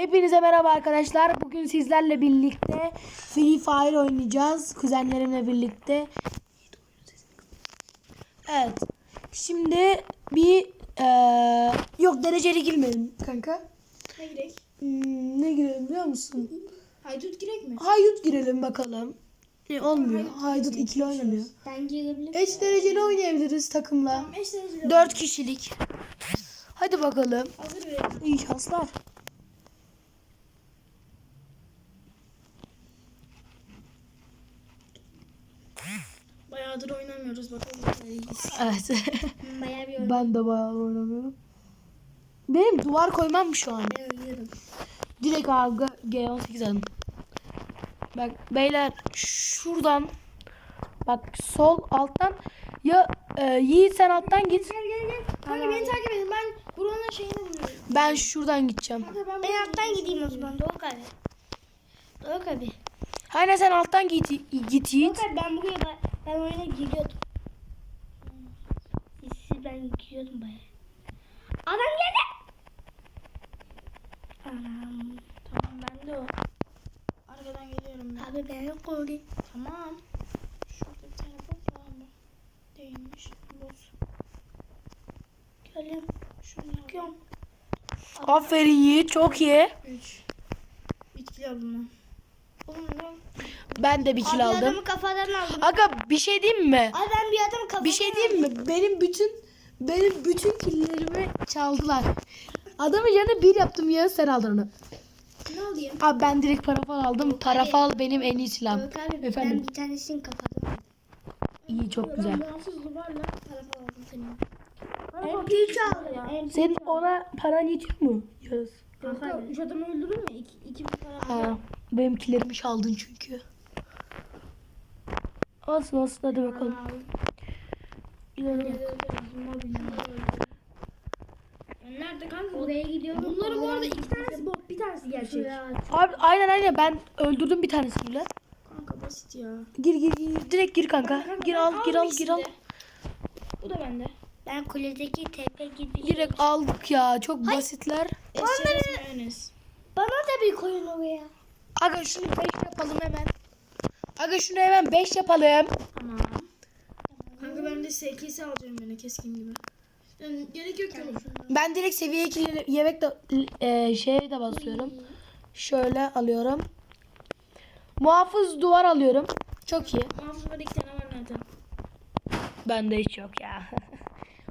Hepinize merhaba arkadaşlar. Bugün sizlerle birlikte Free Fire oynayacağız. Kuzenlerimle birlikte. Evet. Şimdi bir eee, yok dereceli girmeyelim kanka. Ne girek? Hmm, ne girelim biliyor musun? Haydut girek mi? Haydut girelim bakalım. Ne olmuyor. Haydut ikili oynanıyor. Ben girebilirim. Eş dereceli oynayabiliriz takımla. Tamam eş dereceli. 4 kişilik. Hadi bakalım. Hazır verelim. İyi şanslar. Bayağıdır oynamıyoruz bakalım. Evet. Bayağı bir ben de bayağı oynamıyorum. Benim duvar koymam şu an. Ben oynuyorum. Direkt abi G18 alın. Bak beyler şuradan bak sol alttan ya e, Yiğit sen alttan git. Gel gel gel. Kanka beni takip edin. Ben buranın şeyini buluyorum. Ben şuradan gideceğim. Kanka ben, Ben alttan gideyim o zaman Doğuk abi. Doğuk abi. Aynen sen alttan git git Yiğit. Abi ben buraya ben, ben oyuna giriyordum. Siz ben giriyordum baya. Adam geldi. Anam. Tamam ben de o. Arkadan geliyorum ben. Abi beni korudu. Tamam. Şurada bir tane bot var mı? Değilmiş. Bot. Geldim. Şunu Bakıyorum. Aferin Yiğit çok iyi. 3. Bitkili aldım ben. Ben de bir kill Abi aldım. adamı kafadan aldım. Aga bir şey diyeyim mi? Abi ben bir adamı kafadan Bir şey diyeyim mi? Benim bütün benim bütün killerimi çaldılar. Adamın yanına bir yaptım ya sen aldın onu. Ne alayım? Abi ben direkt parafal aldım. Parafal benim en iyi silahım. Doğuk abi Efendim? ben bir tanesini kafadan aldım. İyi çok güzel. Ben aldım seni. MP3 aldım ya. MP3 Senin ona paran yetiyor mu? Yağız. Kanka 3 adamı öldürdün mü? 2 2 bir para. Ha, benim killerimi çaldın çünkü. Olsun olsun hadi bakalım. Nerede kanka? Oraya gidiyorum. Bunları bu arada iki tanesi bot, bir tanesi gerçek. Abi aynen aynen ben öldürdüm bir tanesini bile. Kanka basit ya. Gir gir gir direkt gir kanka. Gir al gir al gir al. Bu da bende. Ben kuledeki tepe gibi. Direkt aldık ya çok basitler. Mayonez. Bana da bir koyun oraya. Aga şunu 5 yapalım hemen. Aga şunu hemen 5 yapalım. Tamam. Kanka ben de SKS alacağım yine keskin gibi. Yani gerek yok oğlum. Ben direkt seviye 2 yemek de e, şeye de basıyorum. Şöyle alıyorum. Muhafız duvar alıyorum. Çok iyi. Muhafızda iki tane var zaten. Bende hiç yok ya.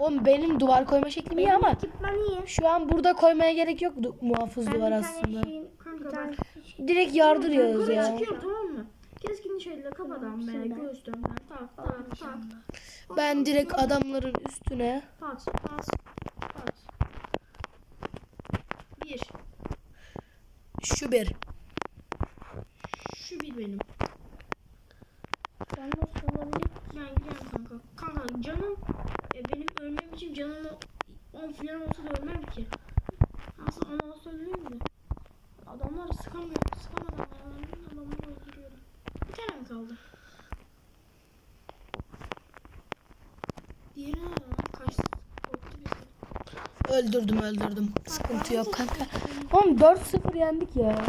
Oğlum benim duvar koyma şeklim iyi ama Ekipman iyi. şu an burada koymaya gerek yok du- muhafız Ben duvar bir aslında. şeyin, Kanka bak. Direkt yardırıyoruz Yukarı ya. çıkıyorum tamam mı? Keskin şöyle kafadan böyle göğüsten tak tak tak. Ben direkt adamların üstüne Pat pat pat. Bir. şu bir. Şu bir benim. Ben nasıl olabilir? Ben gidiyorum kanka. Kanka canım e, benim ölmem için canım 10 falan olsa da ölmem ki. Aslında 10 olsa ölürüm de. Adamlar sıkamıyor. Sıkamadan ayarlarını adamları öldürüyorum. Bir tane mi kaldı? Diğeri nerede? Kaçtı. Korktu bizi. Öldürdüm öldürdüm. Sıkıntı yok kanka. Oğlum 4-0 yendik ya.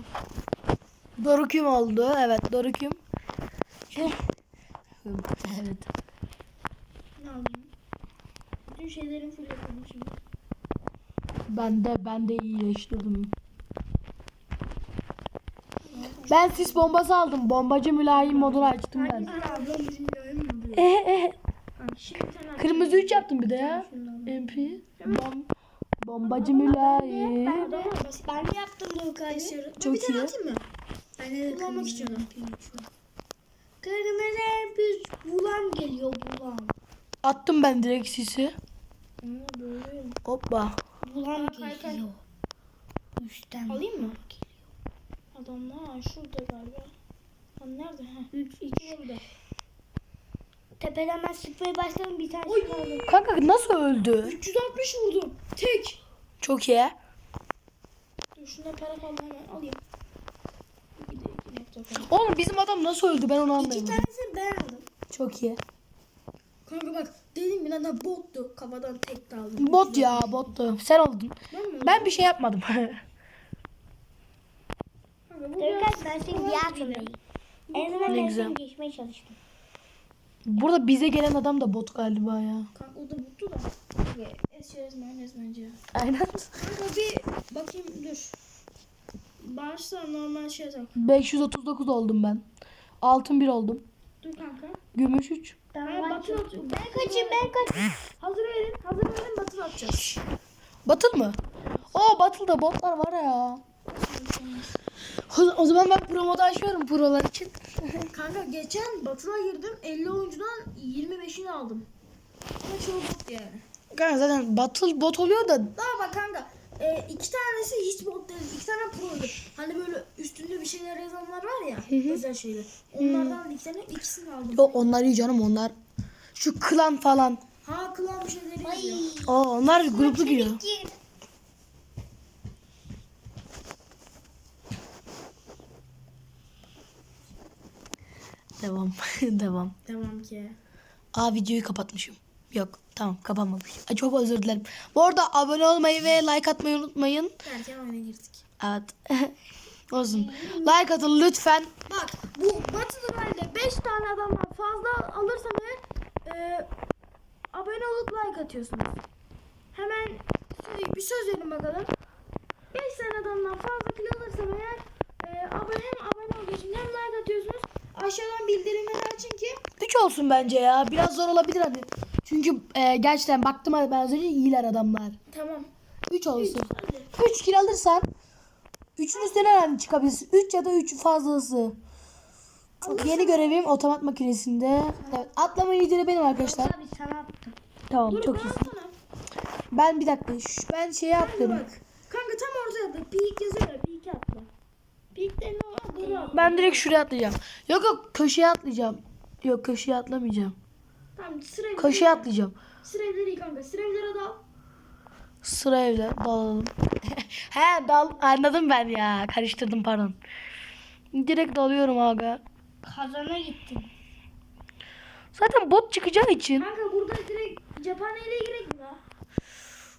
Doruküm oldu. Evet Doruküm. evet. Ne alayım? Bütün şeylerim full yapalım şimdi. Ben de ben de iyileştirdim. Ben sis bombası aldım. Bombacı mülayim modunu açtım ben. Bir tane Kırmızı 3 yaptım bir de ya. MP. Bom bombacı mülayim. Ben de yaptım Doğuk abi. Çok bir tane iyi. atayım mı? Ben de Kullanmak kırmızı istiyorum. Kırmızı bir bulan geliyor bulan. Attım ben direkt sisi. Böyle. Hoppa. Kay. geliyor. Üstten. Alayım mı? Adamlar şurada galiba. Lan nerede? Ha. 3 2 Burada. Tepeden ben sıkmaya başladım bir tane Oy. Kanka nasıl öldü? 360 vurdum. Tek. Çok iyi. Dur şuna para kaldı hemen alayım. İki. Oğlum bizim adam nasıl öldü ben onu İki anlayamadım. tanesini ben aldım. Çok iyi. Kanka bak dedim bir anda bottu. Kafadan tek daldım. Bot ya bottu. Sen oldun. Ben mi? Ben bir şey yapmadım. Kanka bu biraz ben bir turundayım. video. En azından Ne ben güzel. seni geçmeye çalıştım. Burada bize gelen adam da bot galiba ya. Kanka o da mutlu da. Esçeriz mayonez bence. Aynen. Kanka bir bakayım dur. Başla normal şey yap. 539 oldum ben. Altın 1 oldum. Dur kanka. Gümüş 3. Ben batıl atıyorum. Ben kaçayım ben kaçayım. Hazır verin. Hazır verin batıl atacağız. Batıl mı? Oo Batı'da botlar var ya. O, o zaman ben promoda açıyorum prolar için. Kanka geçen batıla girdim. 50 oyuncudan 25'ini aldım. Ama çoğu bot yani. Kanka zaten Batıl bot oluyor da Daha bak kanka. E, iki tanesi hiç bot değil. iki tane pro'ydu. Hani böyle üstünde bir şeyler yazanlar var ya. özel şeyler. Onlardan iki tane ikisini aldım. Yok onlar iyi canım onlar. Şu klan falan. Ha kılan bir şeyleri Ay. yazıyor. Oo onlar gruplu giriyor. Gir. Devam. Devam. Tamam ki. Aa videoyu kapatmışım. Yok tamam kapanmamış. Ay, çok özür dilerim. Bu arada abone olmayı ve like atmayı unutmayın. Derken oyuna girdik. Evet. Olsun. Like atın lütfen. Bak bu Battle Royale'de 5 tane adamdan fazla alırsam eğer e, abone olup like atıyorsunuz. Hemen bir söz verin bakalım. 5 tane adamdan fazla kill alırsam eğer e, abone hem abone oluyorsunuz hem like atıyorsunuz. Aşağıdan bildirimleri açın ki 3 olsun bence ya. Biraz zor olabilir hani. Çünkü e, gerçekten baktım ben az önce iyiler adamlar. tamam. 3 olsun. Hadi. 3 kill alırsan 3'ün üstüne yani çıkabilirsin. 3 ya da 3 fazlası. Yeni görevim otomat makinesinde. Evet, atlama lideri benim arkadaşlar. Abi sana attım. Tamam Dur çok atsana. Ben bir dakika. şu- Ben şeye Hadi atladım. bak. Kanka tam ortaya atla. Peak yazıyor ya. Peak'e atla. Peak'te ne var? Doğru atla. Ben direkt şuraya atlayacağım. Yok yok köşeye atlayacağım. Yok köşeye atlamayacağım. Tamam sıra atlayacağım. Sıra evleri kanka. Sıra evlere dal. Sıra evde dalalım. He dal anladım ben ya. Karıştırdım pardon. Direkt dalıyorum aga. Kazana gittim. Zaten bot çıkacağı için. Kanka burada direkt cephaneyle girek mi ya?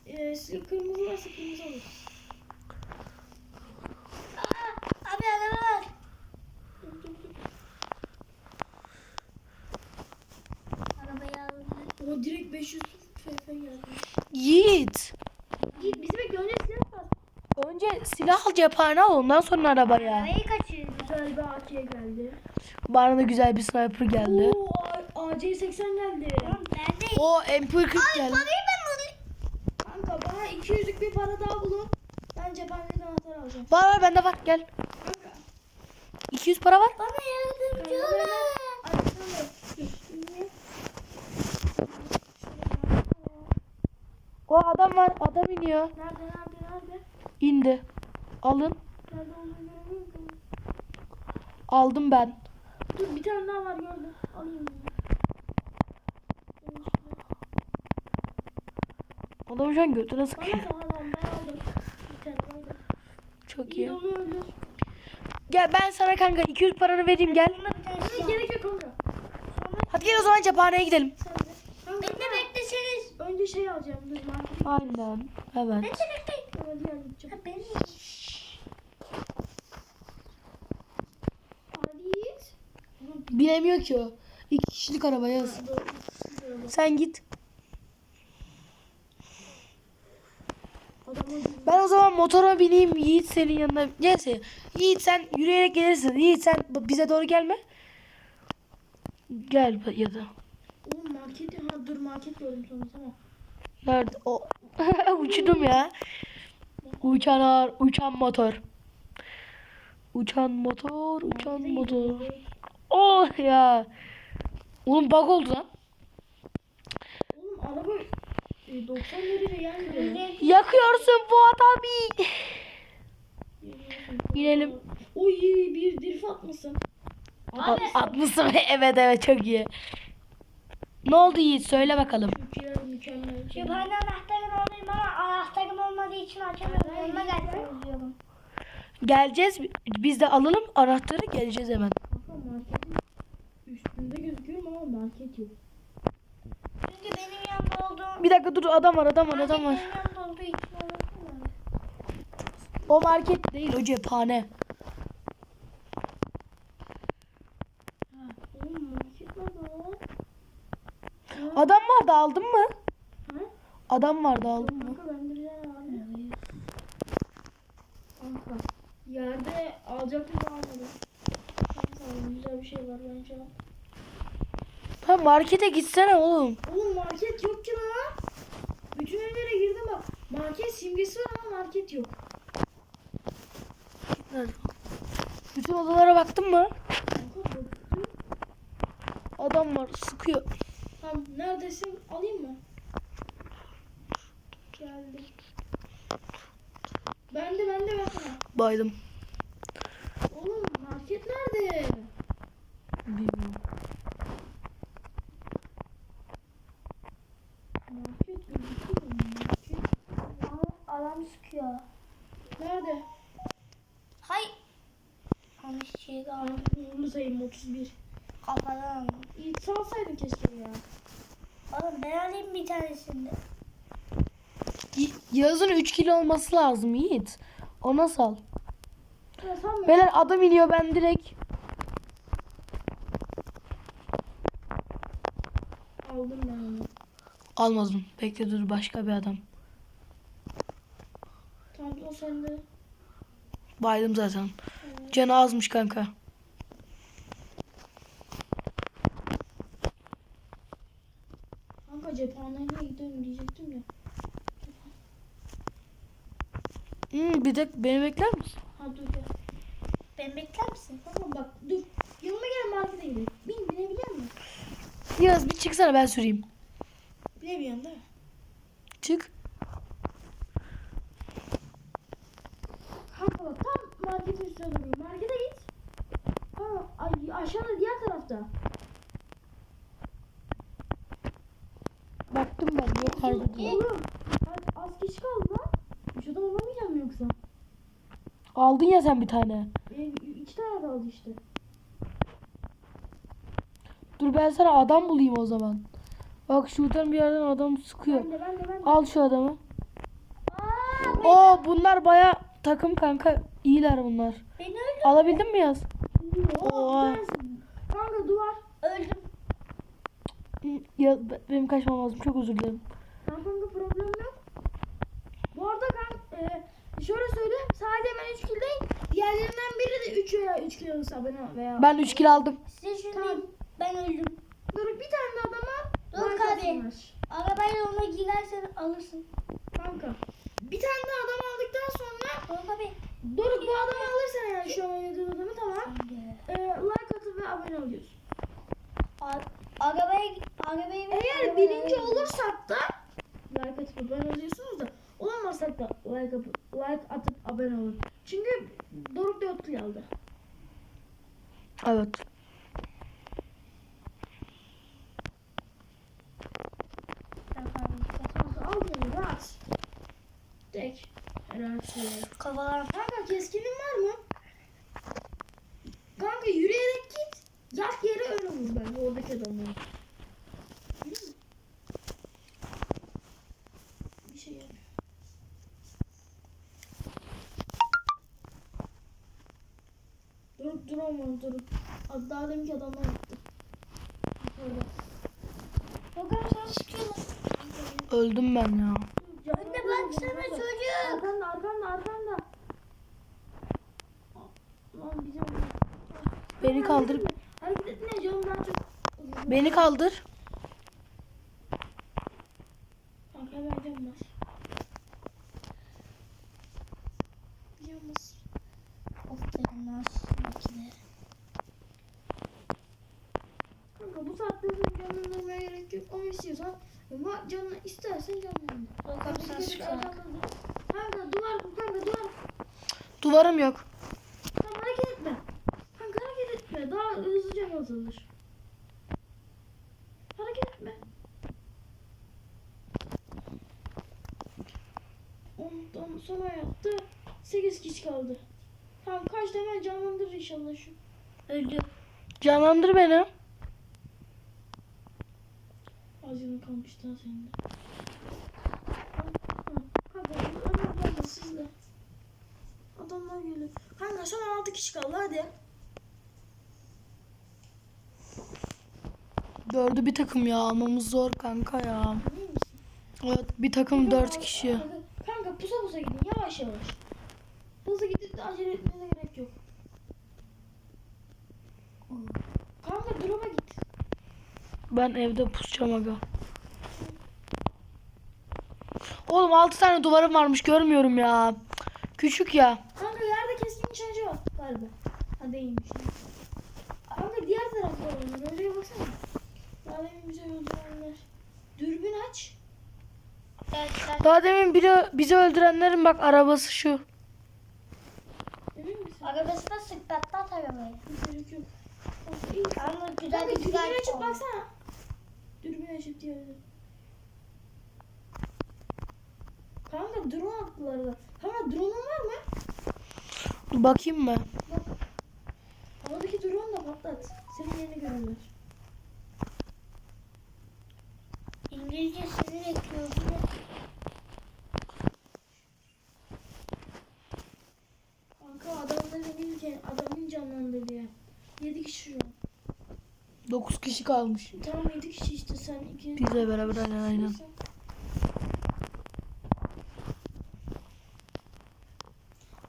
Ee, kırmızı varsa kırmızı olur. Aa, abi araba var. Arabayı O direkt 500 FF geldi. Yiğit. Git bizi bekle önce silah bas. Önce silah al cephane al ondan sonra arabaya. Arabayı kaçırdım. Güzel bir AK geldi. Bana da güzel bir sniper geldi. Oo A- AC80 geldi. Tamam ben de. O MP40 geldi. Parayı ben alayım. Kanka bana 200'lük bir para daha bulun. Ben cephaneden anahtar alacağım. Var var bende var gel. Kanka. 200 para var. Bana yardımcı olun. ben... Hadi sen de. Dur, şimdi. O adam var. Adam iniyor. Nerede nerede nerede? İndi. Alın. Nerede olduğunu göremiyorum. Aldım ben. Dur bir tane daha var gördüm. Alayım. Adamı şu an götüne Bana sıkıyor. da adam ben aldım. Bir tane aldım. Çok İyi. Gel ben sana kanka 200 paranı vereyim gel. Gerek yok Hadi gel o zaman cephaneye gidelim. Bekle bekleseniz. Önce şey alacağım. Dur markete. Aynen. Evet. Bekle bekle. Sonra diğer gideceğim. Ha, benim. Hadi. Binemiyor ki o. İki kişilik araba yaz. Sen git. Adam öldü. Ben o zaman motora bineyim Yiğit senin yanına. Neyse. Yiğit sen yürüyerek gelirsin. Yiğit sen bize doğru gelme. Gel ya da. Oğlum market ha dur market gördüm sonra tamam. Nerede? O. Uçtum ya. Uçan uçan motor. Uçan motor, uçan motor. Oh ya. Oğlum bug oldu lan. Oğlum araba e, 90 derece yan gidiyor. Yakıyorsun bu adamı. İnelim. Oy bir drift atmışsın. A- Atmışsın. evet evet çok iyi. Ne oldu Yiğit söyle bakalım. Türkiye'ler mükemmel. Küphane anahtarım olayım ama anahtarım olmadığı için açamıyorum. Yanıma diyorum. Geleceğiz. Biz de alalım anahtarı geleceğiz hemen. Marketin üstünde gözüküyorum ama market yok. Çünkü benim yanımda olduğum... Bir dakika dur adam var adam var adam var. Yanımda olduğu için. O market değil o cephane. Vardı aldın mı? Ha? Adam vardı aldın mı? Yerde alacaktım almadım. Kanka güzel bir şey var bence. Ha markete gitsene oğlum. Oğlum market yok ki lan. Bütün evlere girdim bak. Market simgesi var ama market yok. Bütün odalara baktın mı? Adam var sıkıyor. Tamam neredesin? Alayım mı? Geldim. Bende bende bakma. Baydım. Oğlum market nerede? Bilmiyorum. Market gözüküyor mu? Market. Aa, Adam sıkıyor. Nerede? Hay. Yanlış şey kaldı. Uğurlu sayım 31. Kafadan. İyi salsaydın keşke ya. Oğlum ben alayım bir tanesini. Y- Yazın 3 kilo olması lazım Yiğit. Ona sal. Beyler adam iniyor ben direkt. Aldım ben. Almadım. Bekle dur başka bir adam. Tamam o sende. Baydım zaten. Canı azmış. Kanka cephaneye gidiyorum diyecektim ya. Bir de beni bekler misin? Ha dur gel. Ben bekler misin? Tamam bak dur. Yanıma gel markete gidelim. Bin binebiliyor musun? Yaz bir çıksana ben süreyim. Binebiliyorsun değil mi? Çık. Kanka bak tam marketin üstüne duruyor. Markete git. Ay, aşağıda diğer tarafta. Baktım ben yok harbi diyor. Oğlum bak, az kişi kaldı lan. Adam olamayacağım mı yoksa? Aldın ya sen bir tane. E, iki tane kaldı işte. Dur ben sana adam bulayım o zaman. Bak şuradan bir yerden adam sıkıyor. Ben de ben de ben de. Al şu adamı. Oo bunlar baya takım kanka. İyiler bunlar. Beni. Alabildin mi yaz? Oo, Oha. Kanka duvar. Öldüm. Ya be- benim kaçmam lazım. Çok özür dilerim. Kanka problem yok. Bu arada kanka e, şöyle söyleyeyim. Sadece ben 3 kildeyim. Diğerlerinden biri de 3 veya 3 kilo olsa bana veya. Ben 3 kilo aldım. Size şunu Tamam. diyeyim. Ben öldüm. Dur bir tane de adama. Dur like abi. atsınlar. Arabayla ona girersen alırsın. Kanka. Bir tane de adam aldıktan sonra Dur abi. Doruk bu adamı alırsan yani şu an oynadığın adamı tamam. E, like atıp ve abone oluyorsun. A- Arabaya arabayı Eğer arabaya- birinci olursak da like atıp abone oluyorsunuz da olmazsak da like atıp, like atıp abone olun. Çünkü Doruk 4 kilo aldı. Evet. Kanka al bunu rahat. Tek. Herhalde. Kafalar Kanka keskinin var mı? Kanka yürüyerek git. Yat yere öyle vur bence oradaki adamları. Yürü mü? Bir şey yap. Az daha deminki adamlar gitti. Öyle. Bakalım sen sıkıyorsun. Öldüm ben ya. Önde baksana çocuk. Arkanda arkanda arkanda. Lan bizim Beni kaldır. Hareket etme canım daha çok. Beni kaldır. Kanka hemen can bas. Can bas. Aferin lan makine. Kanka bu saatte senin canını almaya gerek yok. Ama istiyorsan ama canını istersen canını al. Bakalım sen sıkıyorsun. Kanka duvar kanka duvar. Duvarım yok. Tamam hareket etme. Kanka etme. Daha hızlı can azalır. Hareket etme. Ondan sonra yaptı. 8 kişi kaldı. Tamam kaç hemen canlandır inşallah şu. Öldüm. Canlandır beni. Az yanı kalmış daha senin de. Adamlar geliyor. Kanka son 6 kişi kaldı hadi. Dördü bir takım ya almamız zor kanka ya. Evet bir takım dört kişi. Kanka, kanka pusa pusa gidin yavaş yavaş. Hızlı gidip de acele etmenize gerek yok. Kanka drop'a git. Ben evde pusacağım aga. Oğlum 6 tane duvarım varmış görmüyorum ya. Küçük ya. Kanka yerde keskin nişancı var galiba. Ha değilmiş. Kanka diğer tarafta olanlar. Oraya baksana. Öldürenler. Dürbün aç. Evet, evet. Daha demin biri bizi öldürenlerin bak arabası şu. Emin misin? Arabasına sık patlat arabayı. Ama güzel Kanka bir dürbün güzel açıp oldu. baksana. Dürbün açıp öyle. Kanka drone attılar da. Kanka drone'un var mı? Dur bakayım mı? Havadaki drone da patlat. Senin yerini görürler. İngilizce sinir ekliyor. bir de. Kanka adamlar eminken adamın canlandırdı ya. 7 kişi şu an. 9 kişi kalmış. Tamam 7 kişi işte sen iki. Bizle beraber aynen aynen.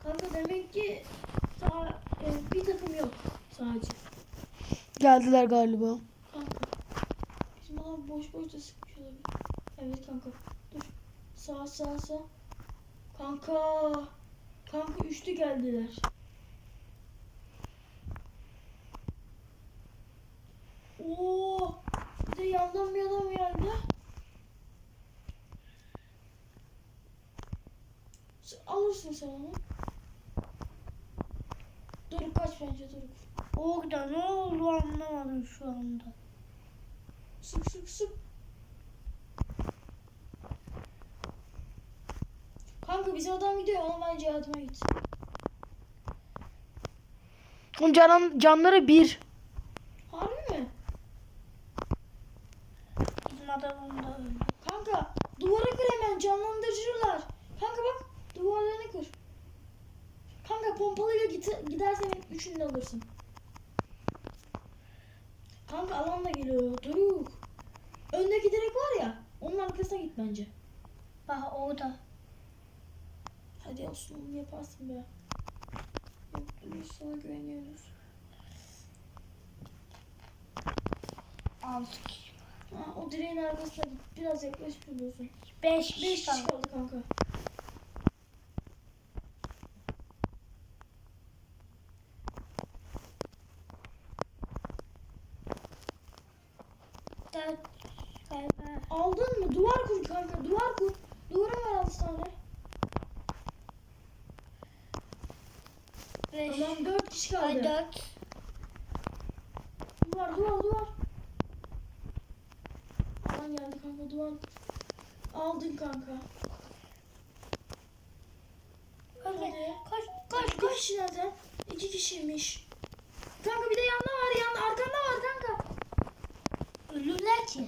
Kanka demek ki daha e, bir takım yok sadece. Geldiler galiba. Kanka. Bizim adam boş boş da olabilir. Evet kanka. Dur. Sağ sağ sağ. Kanka. Kanka üçlü geldiler. Oo. Bir de yandan bir adam geldi. Alırsın sen onu. Dur kaç bence dur. Orada ne oldu anlamadım şu anda. Sık sık sık. Kanka bizim adam gidiyor bence yardıma git. Onun Can, canları bir. Harbi mi? Bizim adamım da öldü. Kanka duvara kır hemen canlandırıcılar. Kanka bak duvarlarını kır. Kanka pompalıyla git gidersen üçünü de alırsın. Kanka alan da geliyor. Doruk. Öndeki direk var ya. Onun arkasına git bence. Bak orada. Hadi olsun onu yaparsın be. Yok biz sana güveniyoruz. Altı kişi. Ha, o direğin arkasına git. Biraz yaklaşıp buluyorsun. Beş 5 kişi kaldı kanka. Dört. Galiba. Aldın mı? Duvar kur kanka. Duvar kur. Duvara var 6 tane. Beş. Tamam 4 kişi Ay kaldı. dört. Duvar duvar duvar. Alan geldi kanka duvar. Aldın kanka. Hadi. Hadi. Koş Kaç koş kaç koş. kişi nerede? 2 kişiymiş. Kanka bir de yanda var yan arkanda var kanka. Ölürler ki.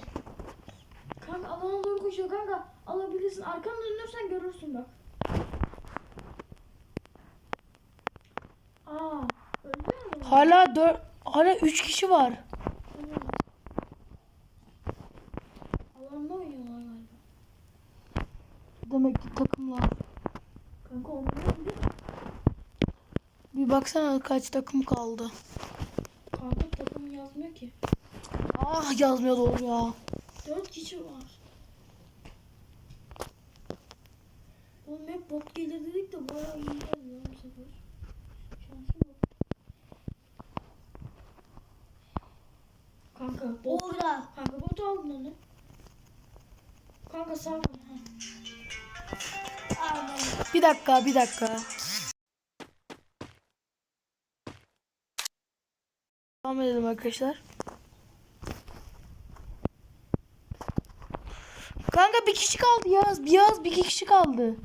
Kanka alana doğru koşuyor kanka. Alabilirsin. Arkanı dönürsen görürsün bak. Aa, öldü mü? Hala 4 hala 3 kişi var. Alanda oynuyorlar galiba. Demek ki takımlar. Kanka onlar öldü. Bir baksana kaç takım kaldı. Kanka takım yazmıyor ki. Ah yazmıyor doğru ya. 4 kişi var. Oğlum hep bot gelir dedik de bayağı iyi geldi ya bu sefer. Şansı bak. Kanka bot. Orada. Kanka botu aldın onu. Kanka sağ ol. Bir dakika bir dakika. Devam edelim arkadaşlar. Kanka bir kişi kaldı Yağız. Yağız bir kişi kaldı.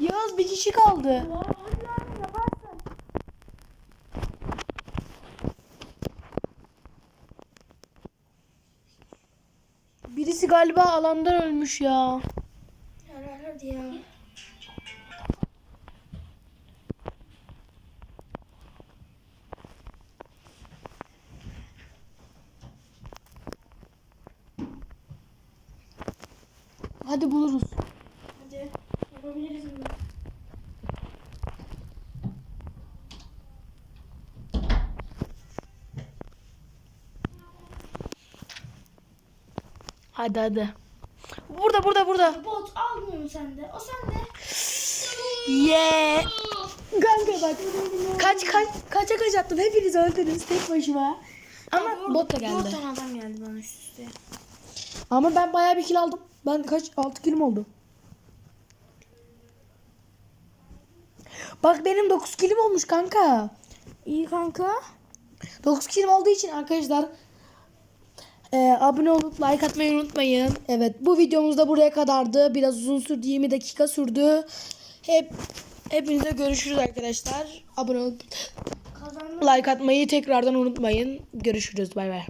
Yağız bir kişi kaldı. Birisi galiba alandan ölmüş ya. Hadi ya. Hadi buluruz. Hadi yapabiliriz bunu. Hadi hadi. Burada burada burada. Bot al bunu sen de. O sende. Yeah. Kanka bak. Kaç kaç kaça kaç attım. Hepiniz öldünüz tek başıma. Ama bot da geldi. Bottan adam geldi bana üst üste. Ama ben bayağı bir kill aldım. Ben kaç 6 killim oldu. Bak benim 9 killim olmuş kanka. İyi kanka. 9 killim olduğu için arkadaşlar e, abone olup like atmayı unutmayın. Evet bu videomuz da buraya kadardı. Biraz uzun sürdü 20 dakika sürdü. Hep hepinize görüşürüz arkadaşlar. Abone olup like atmayı tekrardan unutmayın. Görüşürüz bay bay.